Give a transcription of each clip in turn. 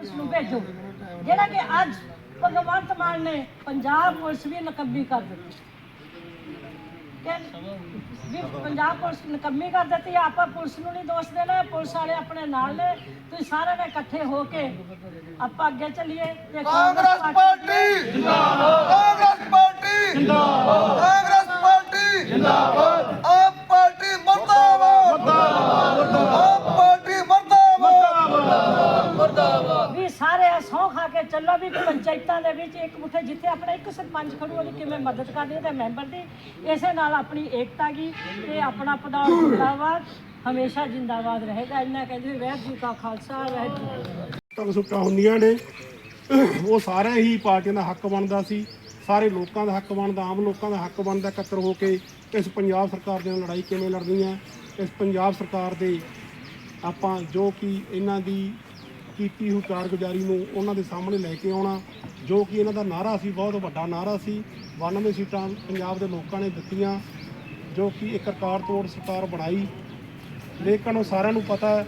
Police ਨੂੰ ਭੇਜੋ। ਜਿਹੜਾ ਕਿ ਅੱਜ ਭਗਵੰਤ ਮਾਨ ਨੇ ਪੰਜਾਬ ਪੁਲਿਸ ਵੀ ਨਕੰਮੀ ਕਰ ਦਿੱਤੀ। ਕਿ ਪੰਜਾਬ ਪੁਲਿਸ ਨਕੰਮੀ ਕਰ ਦਿੱਤੀ ਆਪਾਂ ਪੁਲਿਸ ਨੂੰ ਨਹੀਂ ਦੋਸ਼ ਦੇਣਾ ਪੁਲਿਸ ਵਾਲੇ ਆਪਣੇ ਨਾਲ ਨੇ ਤੁਸੀਂ ਸਾਰਿਆਂ ਨੇ ਇਕੱਠੇ ਹੋ ਕੇ ਆਪਾਂ ਅੱਗੇ ਚੱਲੀਏ ਤੇ ਕਾਂਗਰਸ ਪਾਰਟੀ ਜਿੰਦਾਬਾਦ। ਕੇ ਪੰਚਾਇਤਾਂ ਦੇ ਵਿੱਚ, ਇੱਕ ਮੁੱਠੇ ਜਿੱਥੇ ਆਪਣਾ ਇੱਕ ਸਰਪੰਚ ਖੜੂ, ਉਹਦੀ ਕਿਵੇਂ ਮਦਦ ਕਰਦੇ ਹੈ ਤੇ ਮੈਂਬਰ ਦੀ, ਇਸੇ ਨਾਲ ਆਪਣੀ ਏਕਤਾ ਗੀ ਤੇ ਆਪਣਾ ਪਦਾਰ ਜਿੰਦਾਬਾਦ, ਹਮੇਸ਼ਾ ਜਿੰਦਾਬਾਦ ਰਹੇਗਾ। ਇੰਨਾ ਕਹਿੰਦੇ ਵਾਹਿਗੁਰੂ ਜੀ ਕਾ ਖਾਲਸਾ, ਵਾਹਿਗੁਰੂ ਜੀ ਸੁੱਟਾਂ ਹੁੰਦੀਆਂ ਨੇ। ਉਹ ਸਾਰਿਆਂ ਹੀ ਪਾਰਟੀਆਂ ਦਾ ਹੱਕ ਬਣਦਾ ਸੀ। ਸਾਰੇ ਲੋਕਾਂ ਦਾ ਹੱਕ ਬਣਦਾ, ਆਮ ਲੋਕਾਂ ਦਾ ਹੱਕ ਬਣਦਾ ਇਕੱਤਰ ਹੋ ਕੇ ਇਸ ਪੰਜਾਬ ਸਰਕਾਰ ਦੇ ਨਾਲ ਲੜਾਈ ਕਿਵੇਂ ਲੜਨੀ ਹੈ। ਇਸ ਪੰਜਾਬ ਸਰਕਾਰ ਦੇ ਆਪਾਂ ਜੋ ਕਿ ਇਹਨਾਂ ਦੀ ਕੀਤੀ ਹੋਈ ਕਾਰਗੁਜ਼ਾਰੀ ਨੂੰ ਉਹਨਾਂ ਦੇ ਸਾਹਮਣੇ ਲੈ ਕੇ ਆਉਣਾ, ਜੋ ਕਿ ਇਹਨਾਂ ਦਾ ਨਾਰਾ ਸੀ, ਬਹੁਤ ਵੱਡਾ ਨਾਰਾ ਸੀ। 92 ਸੀਟਾਂ ਪੰਜਾਬ ਦੇ ਲੋਕਾਂ ਨੇ ਦਿੱਤੀਆਂ, ਜੋ ਕਿ ਇੱਕ ਰਿਕਾਰਡ ਤੋੜ ਸਰਕਾਰ ਬਣਾਈ। ਲੇਕਿਨ ਉਹ ਸਾਰਿਆਂ ਨੂੰ ਪਤਾ ਹੈ,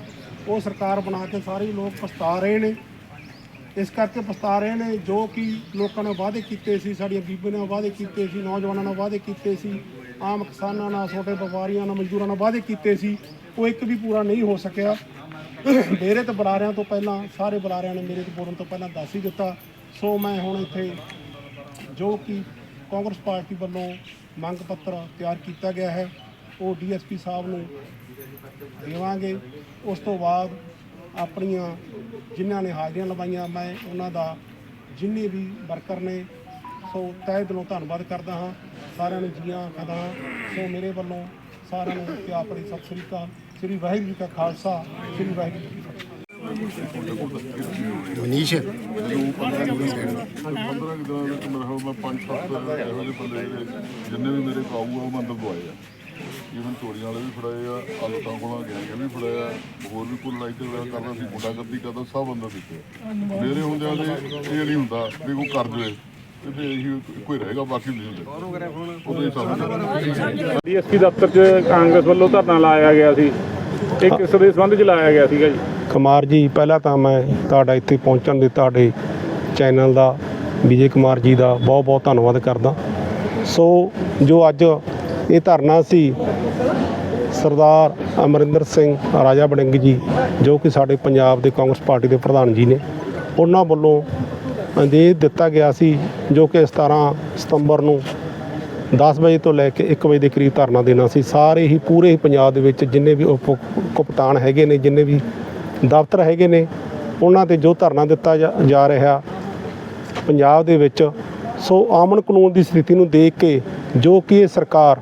ਉਹ ਸਰਕਾਰ ਬਣਾ ਕੇ ਸਾਰੇ ਲੋਕ ਪਛਤਾ ਰਹੇ ਨੇ। ਇਸ ਕਰਕੇ ਪਛਤਾ ਰਹੇ ਨੇ, ਜੋ ਕਿ ਲੋਕਾਂ ਨੇ ਵਾਅਦੇ ਕੀਤੇ ਸੀ, ਸਾਡੀਆਂ ਬੀਬੀਆਂ ਨੇ ਵਾਅਦੇ ਕੀਤੇ ਸੀ, ਨੌਜਵਾਨਾਂ ਨਾਲ ਵਾਅਦੇ ਕੀਤੇ ਸੀ, ਆਮ ਕਿਸਾਨਾਂ ਨਾਲ, ਛੋਟੇ ਵਪਾਰੀਆਂ ਨਾਲ, ਮਜ਼ਦੂਰਾਂ ਨਾਲ ਵਾਅਦੇ ਕੀਤੇ ਸੀ, ਉਹ ਇੱਕ ਵੀ ਪੂਰਾ ਨਹੀਂ ਹੋ ਸਕਿਆ। ਮੇਰੇ ਤੇ ਬੁਲਾਰਿਆਂ ਤੋਂ ਪਹਿਲਾਂ, ਸਾਰੇ ਬੁਲਾਰਿਆਂ ਨੇ ਮੇਰੇ ਤੇ ਬੋਲਣ ਤੋਂ ਪਹਿਲਾਂ ਦੱਸ ਹੀ ਦਿੱਤਾ। ਸੋ ਮੈਂ ਹੁਣ ਇੱਥੇ ਜੋ ਕਿ ਕਾਂਗਰਸ ਪਾਰਟੀ ਵੱਲੋਂ ਮੰਗ ਪੱਤਰ ਤਿਆਰ ਕੀਤਾ ਗਿਆ ਹੈ, ਉਹ ਡੀਐਸਪੀ ਸਾਹਿਬ ਨੂੰ ਦੇਵਾਂਗੇ। ਉਸ ਤੋਂ ਬਾਅਦ ਆਪਣੀਆਂ ਜਿਨ੍ਹਾਂ ਨੇ ਹਾਜ਼ਰੀਆਂ ਲਵਾਈਆਂ, ਮੈਂ ਉਹਨਾਂ ਦਾ ਜਿੰਨੇ ਵੀ ਵਰਕਰ ਨੇ, ਸੋ ਤਹਿ ਦਿਲੋਂ ਧੰਨਵਾਦ ਕਰਦਾ ਹਾਂ। ਸਾਰਿਆਂ ਨੂੰ ਜੀਆਂ ਕਹਿੰਦਾ ਸੋ ਮੇਰੇ ਵੱਲੋਂ ਸਾਰਿਆਂ ਨੂੰ ਪਿਆਰ ਭਰੀ ਸਤਿ ਸ੍ਰੀ ਅਕਾਲ। ਸ੍ਰੀ ਵਾਹਿਗੁਰੂ ਜੀ ਕਾ ਖਾਲਸਾ ਸ੍ਰੀ ਵਾਹਿਗੁਰੂ ਜੀ ਕੀ ਫਤਿਹ। ਮਨੀਸ਼। 15 ਕੁ ਦਿਨਾਂ ਵਿੱਚ ਮੇਰੇ ਕੋਲ ਮੈਂ ਪੰਜ ਸੱਤ ਇਹੋ ਜਿਹੇ ਬੰਦੇ ਜਿੰਨੇ ਵੀ ਮੇਰੇ ਕਾਬੂ ਆ ਉਹ ਮੈਂ ਅੰਦਰ ਦਵਾਏ ਆ ਇਵਨ ਚੋਰੀਆਂ ਵਾਲੇ ਵੀ ਫੜਾਏ ਆ ਆਲਤਾਂ ਕੋਲਾਂ ਗਏ ਵੀ ਫੜਾਏ ਆ ਹੋਰ ਵੀ ਕੋਈ ਲੜਾਈ ਝਗੜਾ ਕਰਦਾ ਸੀ ਗੁੰਡਾਗਰਦੀ ਕਰਦਾ ਸਭ ਅੰਦਰ ਦਿੱਤੇ ਮੇਰੇ ਹੁੰਦਿਆਂ ਦੇ ਇਹ ਨਹੀਂ ਹੁੰਦਾ ਵੀ ਕੋਈ ਕਰ ਜਵੇ ਤੇ ਫਿਰ ਇਹੀ ਕੋਈ ਰਹੇਗਾ ਬਾਕੀ ਨਹੀਂ ਹੁੰਦੇ। ਉਦੋਂ ਹੀ ਸਾਨੂੰ ਡੀਐਸਪੀ ਦਫ਼ਤਰ 'ਚ ਕਾਂਗਰਸ ਵੱਲੋਂ ਧਰਨਾ ਲਾਇਆ ਗਿਆ ਸੀ। ਇਹ ਕਿਸ ਦੇ ਸੰਬੰਧ 'ਚ ਲਾਇਆ ਗਿਆ ਸੀਗਾ ਜੀ? ਕੁਮਾਰ ਜੀ ਪਹਿਲਾਂ ਤਾਂ ਮੈਂ ਤੁਹਾਡਾ ਇੱਥੇ ਪਹੁੰਚਣ ਦੇ ਤੁਹਾਡੇ ਚੈਨਲ ਦਾ ਵਿਜੇ ਕੁਮਾਰ ਜੀ ਦਾ ਬਹੁਤ ਬਹੁਤ ਧੰਨਵਾਦ ਕਰਦਾ। ਸੋ ਜੋ ਅੱਜ ਇਹ ਧਰਨਾ ਸੀ ਸਰਦਾਰ ਅਮਰਿੰਦਰ ਸਿੰਘ ਰਾਜਾ ਬੜਿੰਗ ਜੀ ਜੋ ਕਿ ਸਾਡੇ ਪੰਜਾਬ ਦੇ ਕਾਂਗਰਸ ਪਾਰਟੀ ਦੇ ਪ੍ਰਧਾਨ ਜੀ ਨੇ ਉਹਨਾਂ ਵੱਲੋਂ ਆਦੇਸ਼ ਦਿੱਤਾ ਗਿਆ ਸੀ, ਜੋ ਕਿ 17 ਸਤੰਬਰ ਨੂੰ 10 ਵਜੇ ਤੋਂ ਲੈ ਕੇ 1 ਵਜੇ ਦੇ ਕਰੀਬ ਧਰਨਾ ਦੇਣਾ ਸੀ। ਸਾਰੇ ਹੀ ਪੂਰੇ ਹੀ ਪੰਜਾਬ ਦੇ ਵਿੱਚ ਜਿੰਨੇ ਵੀ ਉਪ ਕਪਤਾਨ ਹੈਗੇ ਨੇ, ਜਿੰਨੇ ਵੀ ਦਫ਼ਤਰ ਹੈਗੇ ਨੇ, ਉਹਨਾਂ ਤੇ ਜੋ ਧਰਨਾ ਦਿੱਤਾ ਜਾ- ਜਾ ਰਿਹਾ, ਪੰਜਾਬ ਦੇ ਵਿੱਚ, ਸੋ ਆਮਨ ਕਾਨੂੰਨ ਦੀ ਸਥਿਤੀ ਨੂੰ ਦੇਖ ਕੇ ਜੋ ਕਿ ਇਹ ਸਰਕਾਰ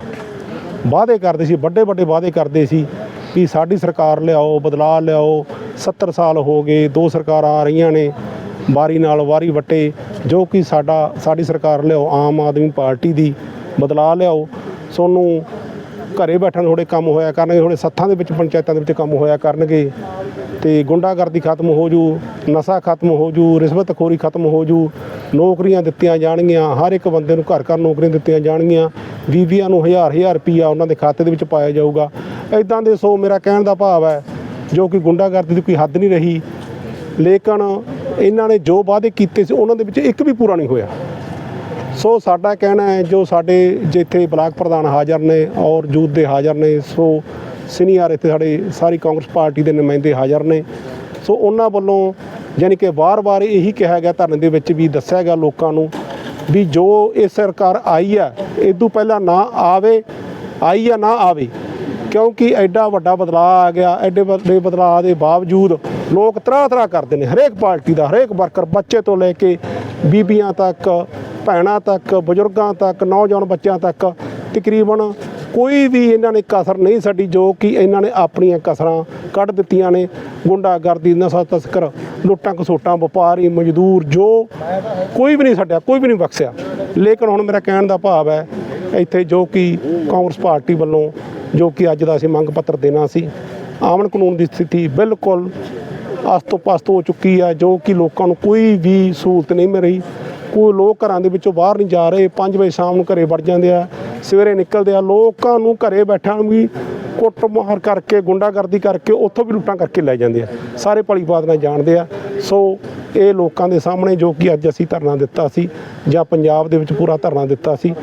ਵਾਅਦੇ ਕਰਦੇ ਸੀ ਵੱਡੇ ਵੱਡੇ ਵਾਅਦੇ ਕਰਦੇ ਸੀ ਕਿ ਸਾਡੀ ਸਰਕਾਰ ਲਿਆਓ, ਬਦਲਾਅ ਲਿਆਓ 70 ਸਾਲ ਹੋ ਗਏ, ਦੋ ਸਰਕਾਰਾਂ ਆ ਰਹੀਆਂ ਨੇ ਵਾਰੀ ਨਾਲ ਵਾਰੀ ਵਟੇ, ਜੋ ਕਿ ਸਾਡਾ, ਸਾਡੀ ਸਰਕਾਰ ਲਿਆਓ, ਆਮ ਆਦਮੀ ਪਾਰਟੀ ਦੀ ਬਦਲਾਅ ਲਿਆਓ। ਸੋਨੂੰ ਘਰੇ ਬੈਠਣ ਥੋੜੇ ਕੰਮ ਹੋਇਆ ਕਰਨਗੇ ਥੋੜੇ ਸੱਥਾਂ ਦੇ ਵਿੱਚ, ਪੰਚਾਇਤਾਂ ਦੇ ਵਿੱਚ ਕੰਮ ਹੋਇਆ ਕਰਨਗੇ। ਤੇ ਗੁੰਡਾਗਰਦੀ ਖਤਮ ਹੋ ਜੂ, ਨਸ਼ਾ ਖਤਮ ਹੋ ਜੂ, ਰਿਸ਼ਵਤਖੋਰੀ ਖਤਮ ਹੋ ਜੂ, ਨੌਕਰੀਆਂ ਦਿੱਤੀਆਂ ਜਾਣਗੀਆਂ, ਹਰ ਇੱਕ ਬੰਦੇ ਨੂੰ ਘਰ ਘਰ ਨੌਕਰੀਆਂ ਦਿੱਤੀਆਂ ਜਾਣਗੀਆਂ। ਬੀਬੀਆਂ ਨੂੰ ਹਜ਼ਾਰ ਹਜ਼ਾਰ ਰੁਪਈਆ ਉਹਨਾਂ ਦੇ ਖਾਤੇ ਦੇ ਵਿੱਚ ਪਾਇਆ ਜਾਊਗਾ। ਐਦਾਂ ਦੇ ਸੋ ਮੇਰਾ ਕਹਿਣ ਦਾ ਭਾਵ ਹੈ, ਜੋ ਕਿ ਗੁੰਡਾਗਰਦੀ ਦੀ ਕੋਈ ਹੱਦ ਨਹੀਂ ਰਹੀ, ਲੇਕਿਨ ਇਹਨਾਂ ਨੇ ਜੋ ਵਾਅਦੇ ਕੀਤੇ ਸੀ, ਉਹਨਾਂ ਦੇ ਵਿੱਚ ਇੱਕ ਵੀ ਪੂਰਾ ਨਹੀਂ ਹੋਇਆ। ਸੋ ਸਾਡਾ ਕਹਿਣਾ ਹੈ, ਜੋ ਸਾਡੇ ਜਿੱਥੇ ਬਲਾਕ ਪ੍ਰਧਾਨ ਹਾਜ਼ਰ ਨੇ ਔਰ ਯੂਥ ਦੇ ਹਾਜ਼ਰ ਨੇ, ਸੋ ਸੀਨੀਅਰ ਇੱਥੇ ਸਾਡੇ ਸਾਰੀ ਕਾਂਗਰਸ ਪਾਰਟੀ ਦੇ ਨੁਮਾਇੰਦੇ ਹਾਜ਼ਰ ਨੇ। ਸੋ ਉਹਨਾਂ ਵੱਲੋਂ ਯਾਨੀ ਕਿ ਵਾਰ-ਵਾਰ ਇਹੀ ਕਿਹਾ ਗਿਆ, ਧਰਨੇ ਦੇ ਵਿੱਚ ਵੀ ਦੱਸਿਆ ਗਿਆ ਲੋਕਾਂ ਨੂੰ ਵੀ ਜੋ ਇਹ ਸਰਕਾਰ ਆਈ ਆ ਇਦੋਂ ਪਹਿਲਾਂ ਨਾ ਆਵੇ, ਆਈ ਆ ਨਾ ਆਵੇ ਕਿਉਂਕਿ ਐਡਾ ਵੱਡਾ ਬਦਲਾਅ ਆ ਗਿਆ, ਐਡੇ ਵੱਡੇ ਬਦਲਾਅ ਦੇ ਬਾਵਜੂਦ ਲੋਕ ਤਰ੍ਹਾਂ ਤਰ੍ਹਾਂ ਕਰਦੇ ਨੇ, ਹਰੇਕ ਪਾਰਟੀ ਦਾ, ਹਰੇਕ ਵਰਕਰ ਬੱਚੇ ਤੋਂ ਲੈ ਕੇ ਬੀਬੀਆਂ ਤੱਕ, ਭੈਣਾਂ ਤੱਕ, ਬਜ਼ੁਰਗਾਂ ਤੱਕ, ਨੌਜਵਾਨ ਬੱਚਿਆਂ ਤੱਕ, ਤਕਰੀਬਨ ਕੋਈ ਵੀ ਇਹਨਾਂ ਨੇ ਕਸਰ ਨਹੀਂ ਛੱਡੀ, ਜੋ ਕਿ ਇਹਨਾਂ ਨੇ ਆਪਣੀਆਂ ਕਸਰਾਂ ਕੱਢ ਦਿੱਤੀਆਂ ਨੇ, ਗੁੰਡਾਗਰਦੀ, ਨਸ਼ਾ ਤਸਕਰ, ਲੁੱਟਾਂ ਖਸੋਟਾਂ, ਵਪਾਰੀ, ਮਜ਼ਦੂਰ, ਜੋ ਕੋਈ ਵੀ ਨਹੀਂ ਛੱਡਿਆ, ਕੋਈ ਵੀ ਨਹੀਂ ਬਖਸ਼ਿਆ। ਲੇਕਿਨ ਹੁਣ ਮੇਰਾ ਕਹਿਣ ਦਾ ਭਾਵ ਹੈ, ਇੱਥੇ ਜੋ ਕਿ ਕਾਂਗਰਸ ਪਾਰਟੀ ਵੱਲੋਂ ਜੋ ਕਿ ਅੱਜ ਦਾ ਅਸੀਂ ਮੰਗ ਪੱਤਰ ਦੇਣਾ ਸੀ। ਆਮਨ ਕਾਨੂੰਨ ਦੀ ਸਥਿਤੀ ਬਿਲਕੁਲ ਅਸਤੋ ਪਸਤ ਹੋ ਚੁੱਕੀ ਹੈ, ਜੋ ਕਿ ਲੋਕਾਂ ਨੂੰ ਕੋਈ ਵੀ ਸਹੂਲਤ ਨਹੀਂ ਮਿਲ ਰਹੀ। ਕੋਈ ਲੋਕ ਘਰਾਂ ਦੇ ਵਿੱਚੋਂ ਬਾਹਰ ਨਹੀਂ ਜਾ ਰਹੇ। 5 ਵਜੇ ਸ਼ਾਮ ਨੂੰ ਘਰੇ ਵੜ ਜਾਂਦੇ ਆ, ਸਵੇਰੇ ਨਿਕਲਦੇ ਆ। ਲੋਕਾਂ ਨੂੰ ਘਰੇ ਬੈਠਿਆਂ ਨੂੰ ਵੀ ਕੁੱਟਮਾਰ ਕਰਕੇ, ਗੁੰਡਾਗਰਦੀ ਕਰਕੇ, ਉੱਥੋਂ ਵੀ ਲੁੱਟਾਂ ਕਰਕੇ ਲੈ ਜਾਂਦੇ ਆ। ਸਾਰੇ ਭਲੀ ਬਾਤ ਨਾਲ ਜਾਣਦੇ ਆ। ਸੋ ਇਹ ਲੋਕਾਂ ਦੇ ਸਾਹਮਣੇ ਜੋ ਕਿ ਅੱਜ ਅਸੀਂ ਧਰਨਾ ਦਿੱਤਾ ਸੀ ਜਾਂ ਪੰਜਾਬ ਦੇ ਵਿੱਚ ਪੂਰਾ ਧਰਨਾ ਦਿੱਤਾ ਸੀ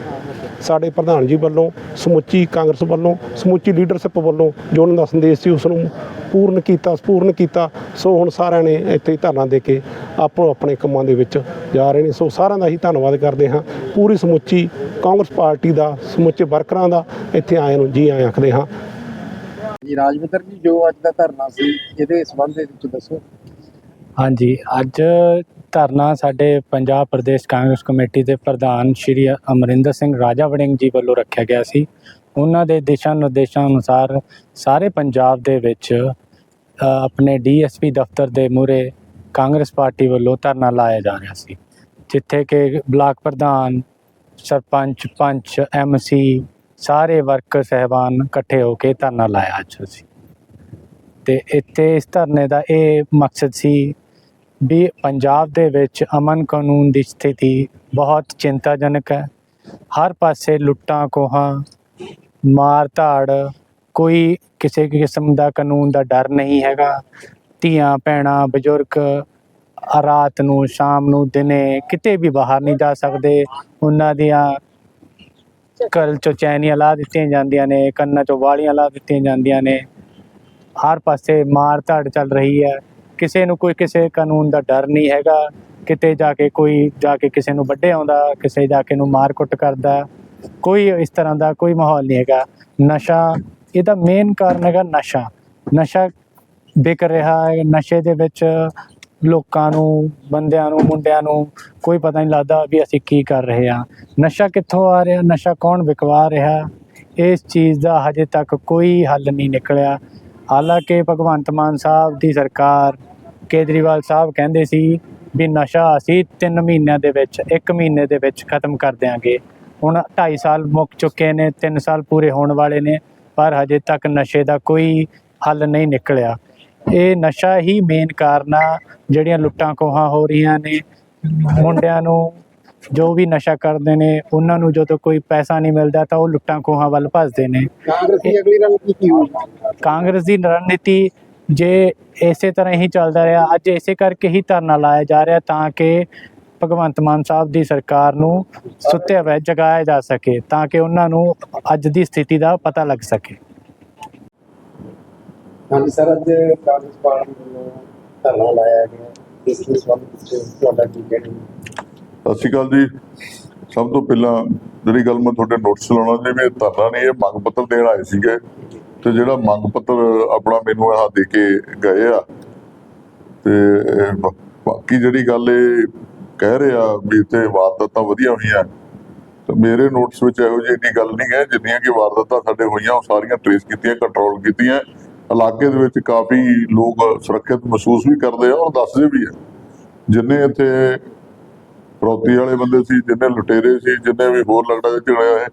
ਸਾਡੇ ਪ੍ਰਧਾਨ ਜੀ ਵੱਲੋਂ ਸਮੁੱਚੀ ਕਾਂਗਰਸ ਵੱਲੋਂ ਸਮੁੱਚੀ ਲੀਡਰਸ਼ਿਪ ਵੱਲੋਂ ਜੋ ਉਹਨਾਂ ਦਾ ਸੰਦੇਸ਼ ਸੀ ਉਸ ਨੂੰ ਪੂਰਨ ਕੀਤਾ ਸਪੂਰਨ ਕੀਤਾ ਸੋ ਹੁਣ ਸਾਰਿਆਂ ਨੇ ਇੱਥੇ ਹੀ ਧਰਨਾ ਦੇ ਕੇ ਆਪੋ ਆਪਣੇ ਕੰਮਾਂ ਦੇ ਵਿੱਚ ਜਾ ਰਹੇ ਨੇ। ਸੋ ਸਾਰਿਆਂ ਦਾ ਹੀ ਧੰਨਵਾਦ ਕਰਦੇ ਹਾਂ। ਪੂਰੀ ਸਮੁੱਚੀ ਕਾਂਗਰਸ ਪਾਰਟੀ ਦਾ ਸਮੁੱਚੇ ਵਰਕਰਾਂ ਦਾ ਇੱਥੇ ਆਏ ਨੂੰ ਜੀ ਆਇਆਂ ਆਖਦੇ ਹਾਂ। ਜੀ ਰਾਜਵਿੰਦਰ ਜੀ ਜੋ ਅੱਜ ਦਾ ਧਰਨਾ ਸੀ ਇਹਦੇ ਸੰਬੰਧ ਦੇ ਵਿੱਚ ਦੱਸੋ। ਹਾਂਜੀ ਅੱਜ ਧਰਨਾ ਸਾਡੇ ਪੰਜਾਬ ਪ੍ਰਦੇਸ਼ ਕਾਂਗਰਸ ਕਮੇਟੀ ਦੇ ਪ੍ਰਧਾਨ ਸ਼੍ਰੀ ਅਮਰਿੰਦਰ ਸਿੰਘ ਰਾਜਾ ਵੜਿੰਗ ਜੀ ਵੱਲੋਂ ਰੱਖਿਆ ਗਿਆ ਸੀ। ਉਹਨਾਂ ਦੇ ਦਿਸ਼ਾ ਨਿਰਦੇਸ਼ਾਂ ਅਨੁਸਾਰ ਸਾਰੇ ਪੰਜਾਬ ਦੇ ਵਿੱਚ ਅ, ਆਪਣੇ ਡੀਐਸਪੀ ਦਫ਼ਤਰ ਦੇ ਮੂਹਰੇ ਕਾਂਗਰਸ ਪਾਰਟੀ ਵੱਲੋਂ ਧਰਨਾ ਲਾਇਆ ਜਾ ਰਿਹਾ ਸੀ। ਜਿੱਥੇ ਕਿ ਬਲਾਕ ਪ੍ਰਧਾਨ ਸਰਪੰਚ ਪੰਚ ਐਮਸੀ ਸਾਰੇ ਵਰਕਰ ਸਹਿਬਾਨ ਇਕੱਠੇ ਹੋ ਕੇ ਧਰਨਾ ਲਾਇਆ ਅੱਜ ਸੀ ਤੇ ਇੱਥੇ ਇਸ ਧਰਨੇ ਦਾ ਇਹ ਮਕਸਦ ਸੀ ਵੀ ਪੰਜਾਬ ਦੇ ਵਿੱਚ ਅਮਨ ਕਾਨੂੰਨ ਦੀ ਸਥਿਤੀ ਬਹੁਤ ਚਿੰਤਾਜਨਕ ਹੈ। ਹਰ ਪਾਸੇ ਲੁੱਟਾਂ ਕੋਹਾਂ ਮਾਰ ਧਾੜ ਕੋਈ ਕਿਸੇ ਕਿਸਮ ਦਾ ਕਾਨੂੰਨ ਦਾ ਡਰ ਨਹੀਂ ਹੈਗਾ। ਧੀਆਂ, ਭੈਣਾਂ, ਬਜ਼ੁਰਗ ਰਾਤ ਨੂੰ, ਸ਼ਾਮ ਨੂੰ, ਦਿਨੇ ਕਿਤੇ ਵੀ ਬਾਹਰ ਨਹੀਂ ਜਾ ਸਕਦੇ। ਉਹਨਾਂ ਦੀਆਂ ਘਰ ਚੋਂ ਚੈਨੀਆਂ ਲਾ ਦਿੱਤੀਆਂ ਜਾਂਦੀਆਂ ਨੇ, ਕੰਨਾਂ ਚੋਂ ਵਾਲੀਆਂ ਲਾ ਦਿੱਤੀਆਂ ਜਾਂਦੀਆਂ ਨੇ। ਹਰ ਪਾਸੇ ਮਾਰ ਧਾੜ ਚੱਲ ਰਹੀ ਹੈ। ਕਿਸੇ ਨੂੰ ਕੋਈ ਕਿਸੇ ਕਾਨੂੰਨ ਦਾ ਡਰ ਨਹੀਂ ਹੈਗਾ। ਕਿਤੇ ਜਾ ਕੇ ਕੋਈ ਜਾ ਕੇ ਕਿਸੇ ਨੂੰ ਵੱਢੇ ਆਉਂਦਾ, ਕਿਸੇ ਜਾ ਕੇ ਨੂੰ ਮਾਰ ਕੁੱਟ ਕਰਦਾ, ਕੋਈ ਇਸ ਤਰ੍ਹਾਂ ਦਾ ਕੋਈ ਮਾਹੌਲ ਨਹੀਂ ਹੈਗਾ। ਨਸ਼ਾ, ਇਹਦਾ ਮੇਨ ਕਾਰਨ ਹੈਗਾ ਨਸ਼ਾ। ਨਸ਼ਾ ਵਿਕ ਰਿਹਾ ਹੈ, ਨਸ਼ੇ ਦੇ ਵਿੱਚ ਲੋਕਾਂ ਨੂੰ, ਬੰਦਿਆਂ ਨੂੰ, ਮੁੰਡਿਆਂ ਨੂੰ ਕੋਈ ਪਤਾ ਨਹੀਂ ਲੱਗਦਾ ਵੀ ਅਸੀਂ ਕੀ ਕਰ ਰਹੇ ਹਾਂ। ਨਸ਼ਾ ਕਿੱਥੋਂ ਆ ਰਿਹਾ, ਨਸ਼ਾ ਕੌਣ ਵਿਕਵਾ ਰਿਹਾ? ਇਸ ਚੀਜ਼ ਦਾ ਹਜੇ ਤੱਕ ਕੋਈ ਹੱਲ ਨਹੀਂ ਨਿਕਲਿਆ। ਹਾਲਾਂਕਿ ਭਗਵੰਤ ਮਾਨ ਸਾਹਿਬ ਦੀ ਸਰਕਾਰ ਕੇਜਰੀਵਾਲ ਸਾਹਿਬ ਕਹਿੰਦੇ ਸੀ ਵੀ ਨਸ਼ਾ ਅਸੀਂ 3 ਮਹੀਨਿਆਂ ਦੇ ਵਿੱਚ 1 ਮਹੀਨੇ ਦੇ ਵਿੱਚ ਖਤਮ ਕਰ ਦਿਆਂਗੇ। ਹੁਣ 2.5 ਸਾਲ ਮੁੱਕ ਚੁੱਕੇ ਨੇ 3 ਸਾਲ ਪੂਰੇ ਹੋਣ ਵਾਲੇ ਨੇ, ਪਰ ਹਜੇ ਤੱਕ ਨਸ਼ੇ ਦਾ ਕੋਈ ਹੱਲ ਨਹੀਂ ਨਿਕਲਿਆ। ਇਹ ਨਸ਼ਾ ਹੀ ਮੇਨ ਕਾਰਨ ਆ ਜਿਹੜੀਆਂ ਲੁੱਟਾਂ ਖੋਹਾਂ ਹੋ ਰਹੀਆਂ ਨੇ। ਮੁੰਡਿਆਂ ਨੂੰ ਜੋ ਵੀ ਨਸ਼ਾ ਕਰਦੇ ਨੇ ਉਹਨਾਂ ਨੂੰ ਜਦੋਂ ਕੋਈ ਪੈਸਾ ਨਹੀਂ ਮਿਲਦਾ ਤਾਂ ਉਹ ਲੁੱਟਾਂ ਖੋਹਾਂ ਵੱਲ ਭੱਜਦੇ ਨੇ। ਕਾਂਗਰਸ ਦੀ ਅਗਲੀ ਰਣਨੀਤੀ ਕੀ ਹੋਊਗੀ ਕਾਂਗਰਸ ਦੀ ਰਣਨੀਤੀ ਜੇ ਇਸੇ ਤਰ੍ਹਾਂ ਹੀ ਚੱਲਦਾ ਰਿਹਾ ਅੱਜ ਇਸੇ ਕਰਕੇ ਹੀ ਧਰਨਾ ਲਾਇਆ ਜਾ ਰਿਹਾ ਤਾਂ ਕਿ ਭਗਵੰਤ ਮਾਨ ਸਾਹਿਬ ਦੀ ਸਰਕਾਰ ਨੂੰ ਸੁੱਤੇ ਹੋਏ ਜਗਾਇਆ ਜਾ ਸਕੇ ਤਾਂ ਕਿ ਉਹਨਾਂ ਨੂੰ ਅੱਜ ਦੀ ਸਥਿਤੀ ਦਾ ਪਤਾ ਲੱਗ ਸਕੇ। ਹਾਂਜੀ ਸਰ ਅੱਜ ਕਾਂਗਰਸ ਪਾਰਟੀ ਵੱਲੋਂ ਧਰਨਾ ਲਾਇਆ ਗਿਆ। ਇਸ ਸੰਬੰਧ ਵਿੱਚ ਤੁਹਾਡਾ ਕੀ ਕਹਿਣਾ? ਸਤਿ ਸ਼੍ਰੀ ਅਕਾਲ ਜੀ। ਸਭ ਤੋਂ ਪਹਿਲਾਂ ਜਿਹੜੀ ਗੱਲ ਮੈਂ ਤੁਹਾਡੇ ਨੋਟਿਸ ਲਾਉਣਾ ਜਿਵੇਂ ਧਰਨਾ ਨਹੀਂ, ਇਹ ਮੰਗ ਪੱਤਰ ਦੇਣ ਆਏ ਸੀਗੇ। ਤੇ ਜਿਹੜਾ ਮੰਗ ਪੱਤਰ ਆਪਣਾ ਮੈਨੂੰ ਇਹ ਦੇ ਕੇ ਗਏ ਆ। ਤੇ ਬਾਕੀ ਜਿਹੜੀ ਗੱਲ ਇਹ ਕਹਿ ਰਿਹਾ ਵੀ ਤੇ ਵਾਰਦਾਤਾਂ ਵਧੀਆ ਹੋਈਆਂ। ਤੇ ਮੇਰੇ ਨੋਟਿਸ ਵਿੱਚ ਇਹੋ ਜਿਹੀ ਇੰਨੀ ਗੱਲ ਨਹੀਂ ਹੈ, ਜਿੰਨੀਆਂ ਕਿ ਵਾਰਦਾਤਾਂ ਸਾਡੇ ਹੋਈਆਂ, ਉਹ ਸਾਰੀਆਂ ਟ੍ਰੇਸ ਕੀਤੀਆਂ ਕੰਟਰੋਲ ਕੀਤੀਆਂ। ਇਲਾਕੇ ਦੇ ਵਿੱਚ ਕਾਫੀ ਲੋਕ ਸੁਰੱਖਿਅਤ ਮਹਿਸੂਸ ਵੀ ਕਰਦੇ ਆ ਔਰ ਦੱਸਦੇ ਵੀ ਆ। ਜਿੰਨੇ ਇੱਥੇ ਫਰੌਤੀ ਵਾਲੇ ਬੰਦੇ ਸੀ, ਜਿੰਨੇ ਲੁਟੇਰੇ ਸੀ, ਜਿੰਨੇ ਵੀ ਹੋਰ ਲਗੜਾ ਦੇ ਝਗੜਿਆ ਹੈ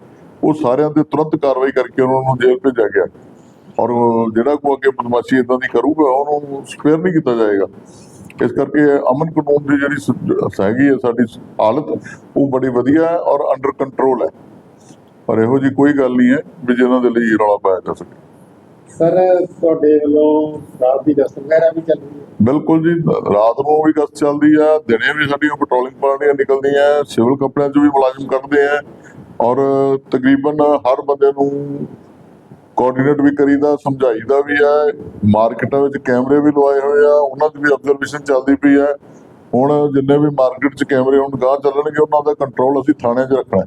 ਉਹ ਸਾਰਿਆਂ ਤੇ ਤੁਰੰਤ ਕਾਰਵਾਈ ਕਰਕੇ ਉਹਨਾਂ ਨੂੰ ਜੇਲ੍ਹ ਭੇਜਿਆ ਗਿਆ। ਔਰ ਜਿਹੜਾ ਕੋ ਅੱਗੇ ਬਦਮਾਸ਼ੀ ਇਦਾਂ ਦੀ ਕਰੂਗਾ, ਉਹਨੂੰ ਸਪੇਅਰ ਨਹੀਂ ਕੀਤਾ ਜਾਏਗਾ। ਇਸ ਕਰਕੇ ਅਮਨ ਕਾਨੂੰਨ ਦੀ ਜਿਹੜੀ ਹੈਗੀ ਹੈ, ਸਾਡੀ ਹਾਲਤ, ਉਹ ਬੜੀ ਵਧੀਆ ਹੈ ਔਰ ਅੰਡਰ ਕੰਟਰੋਲ ਹੈ। ਪਰ ਇਹੋ ਜੀ ਕੋਈ ਗੱਲ ਨਹੀਂ ਹੈ ਵੀ ਜਿਹਨਾਂ ਦੇ ਲਈ ਰੌਲਾ ਪਾਇਆ ਜਾ ਸਕੇ। ਸਰ, ਤੁਹਾਡੇ ਵੱਲੋਂ ਰਾਤ ਦੀ ਗਸ਼ਤ ਵਗੈਰਾ ਵੀ ਚੱਲ ਰਹੀ ਹੈ? ਬਿਲਕੁਲ ਜੀ, ਰਾਤ ਨੂੰ ਵੀ ਗਸ਼ਤ ਚੱਲਦੀ ਆ ਦਿਨੇ ਵੀ ਸਾਡੀਆਂ ਪੈਟਰੋਲਿੰਗ ਪਾਰਟੀਆਂ ਨਿਕਲਦੀਆਂ ਸਿਵਲ ਕੱਪੜਿਆਂ 'ਚ ਵੀ ਮੁਲਾਜ਼ਮ ਕੱਢਦੇ ਆ ਔਰ ਤਕਰੀਬਨ ਹਰ ਬੰਦੇ ਨੂੰ ਕੋਆਰਡੀਨੇਟ ਵੀ ਕਰੀਦਾ, ਸਮਝਾਈਦਾ ਵੀ ਹੈ, ਮਾਰਕੀਟਾਂ ਵਿੱਚ ਕੈਮਰੇ ਵੀ ਲਵਾਏ ਹੋਏ ਆ, ਉਹਨਾਂ ਦੀ ਵੀ ਆਬਜ਼ਰਵੇਸ਼ਨ ਚੱਲਦੀ ਪਈ ਹੈ। ਹੁਣ ਜਿੰਨੇ ਵੀ ਮਾਰਕੀਟ 'ਚ ਕੈਮਰੇ ਹੁਣ ਗਾਹ ਚੱਲਣਗੇ, ਉਹਨਾਂ ਦਾ ਕੰਟਰੋਲ ਅਸੀਂ ਥਾਣਿਆਂ 'ਚ ਰੱਖਣਾ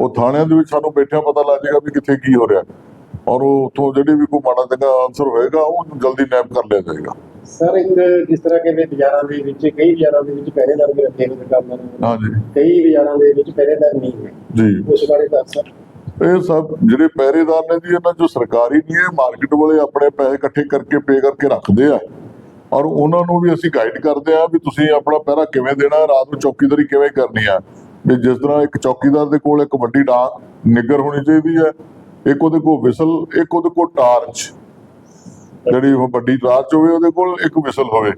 ਉਹ ਥਾਣਿਆਂ ਦੇ ਵਿੱਚ ਸਾਨੂੰ ਬੈਠਿਆਂ ਪਤਾ ਲੱਗ ਜਾਏਗਾ ਵੀ ਕਿੱਥੇ ਕੀ ਹੋ ਰਿਹਾ ਔਰ ਉੱਥੋਂ ਜਿਹੜੀ ਵੀ ਕੋਈ ਮਾੜਾ ਚੰਗਾ ਆਨਸਰ ਹੋਏਗਾ ਉਹ ਜਲਦੀ ਨੈਪ ਕਰ ਲਿਆ ਜਾਏਗਾ। ਸਰ ਇੱਕ ਜਿਸ ਤਰ੍ਹਾਂ ਕਿ ਵੀ ਬਾਜ਼ਾਰਾਂ ਦੇ ਵਿੱਚ ਕਈ ਬਾਜ਼ਾਰਾਂ ਦੇ ਵਿੱਚ ਪਹਿਰੇਦਾਰ ਵੀ ਰੱਖੇ ਹੋਏ ਦੁਕਾਨਾਂ ਨੇ ਹਾਂਜੀ। ਕਈ ਬਾਜ਼ਾਰਾਂ ਦੇ ਵਿੱਚ ਪਹਿਰੇਦਾਰ ਨਹੀਂ ਹੈ ਜੀ। ਉਸ ਬਾਰੇ ਦੱਸ ਸਰ। ਇਹ ਸਭ ਜਿਹੜੇ ਪਹਿਰੇਦਾਰ ਨੇ ਜੀ ਇਹਨਾਂ ਜੋ ਸਰਕਾਰੀ ਨਹੀਂ ਹੈ ਮਾਰਕੀਟ ਵਾਲੇ ਆਪਣੇ ਪੈਸੇ ਇਕੱਠੇ ਕਰਕੇ ਪੇ ਕਰਕੇ ਰੱਖਦੇ ਆ। ਔਰ ਉਹਨਾਂ ਨੂੰ ਵੀ ਅਸੀਂ ਗਾਈਡ ਕਰਦੇ ਆ ਵੀ ਤੁਸੀਂ ਆਪਣਾ ਪਹਿਰਾ ਕਿਵੇਂ ਦੇਣਾ ਰਾਤ ਨੂੰ ਚੌਕੀਦਾਰੀ ਕਿਵੇਂ ਕਰਨੀ ਆ। ਵੀ ਜਿਸ ਤਰ੍ਹਾਂ ਇੱਕ ਚੌਕੀਦਾਰ ਦੇ ਕੋਲ ਇੱਕ ਵੱਡੀ ਡਾਂਗ ਨਿੱਗਰ ਹੋਣੀ ਚਾਹੀਦੀ ਹੈ ਇੱਕ ਉਹਦੇ ਕੋਲ ਵਿਸਲ, ਇੱਕ ਉਹਦੇ ਕੋਲ ਟਾਰਚ। ਜਿਹੜੀ ਉਹ ਵੱਡੀ ਟਾਰਚ ਹੋਵੇ ਉਹਦੇ ਕੋਲ ਇੱਕ ਵਿਸਲ ਹੋਵੇ।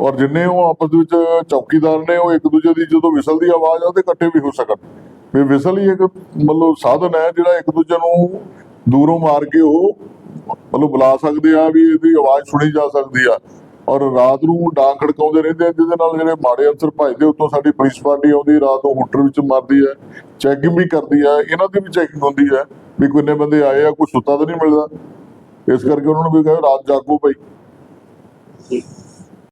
ਔਰ ਜਿੰਨੇ ਉਹ ਆਪਸ ਦੇ ਵਿੱਚ ਚੌਕੀਦਾਰ ਨੇ, ਉਹ ਇੱਕ ਦੂਜੇ ਦੀ ਜਦੋਂ ਵਿਸਲ ਦੀ ਆਵਾਜ਼ ਆ, ਉਹਦੇ ਇਕੱਠੇ ਵੀ ਹੋ ਸਕਣ। ਵੀ ਵਿਸਲ ਹੀ ਇੱਕ ਮਤਲਬ ਸਾਧਨ ਹੈ ਜਿਹੜਾ ਇੱਕ ਦੂਜੇ ਨੂੰ ਦੂਰੋਂ ਮਾਰ ਕੇ ਉਹ ਮਤਲਬ ਬੁਲਾ ਸਕਦੇ ਆ, ਵੀ ਇਹਦੀ ਆਵਾਜ਼ ਸੁਣੀ ਜਾ ਸਕਦੀ ਆ। ਔਰ ਰਾਤ ਨੂੰ ਡਾਂਗ ਖੜਕਾਉਂਦੇ ਰਹਿੰਦੇ ਆ, ਜਿਹਦੇ ਨਾਲ ਜਿਹੜੇ ਮਾੜੇ ਅਨਸਰ ਭਜਦੇ ਉੱਤੋਂ ਸਾਡੀ ਪੁਲਿਸ ਪਾਰਟੀ ਆਉਂਦੀ, ਰਾਤ ਨੂੰ ਹੁਟਰ ਵਿੱਚ ਮਾਰਦੀ ਹੈ ਚੈਕਿੰਗ ਵੀ ਕਰਦੀ ਹੈ, ਇਹਨਾਂ ਦੀ ਵੀ ਚੈਕਿੰਗ ਹੁੰਦੀ ਹੈ ਵੀ ਕਿੰਨੇ ਬੰਦੇ ਆਏ ਆ, ਕੋਈ ਸੁੱਤਾ ਤਾਂ ਨਹੀਂ ਮਿਲਦਾ। ਇਸ ਕਰਕੇ ਉਹਨਾਂ ਨੂੰ ਵੀ ਕਹੇ ਰਾਤ ਜਾਗੋ ਭਾਈ।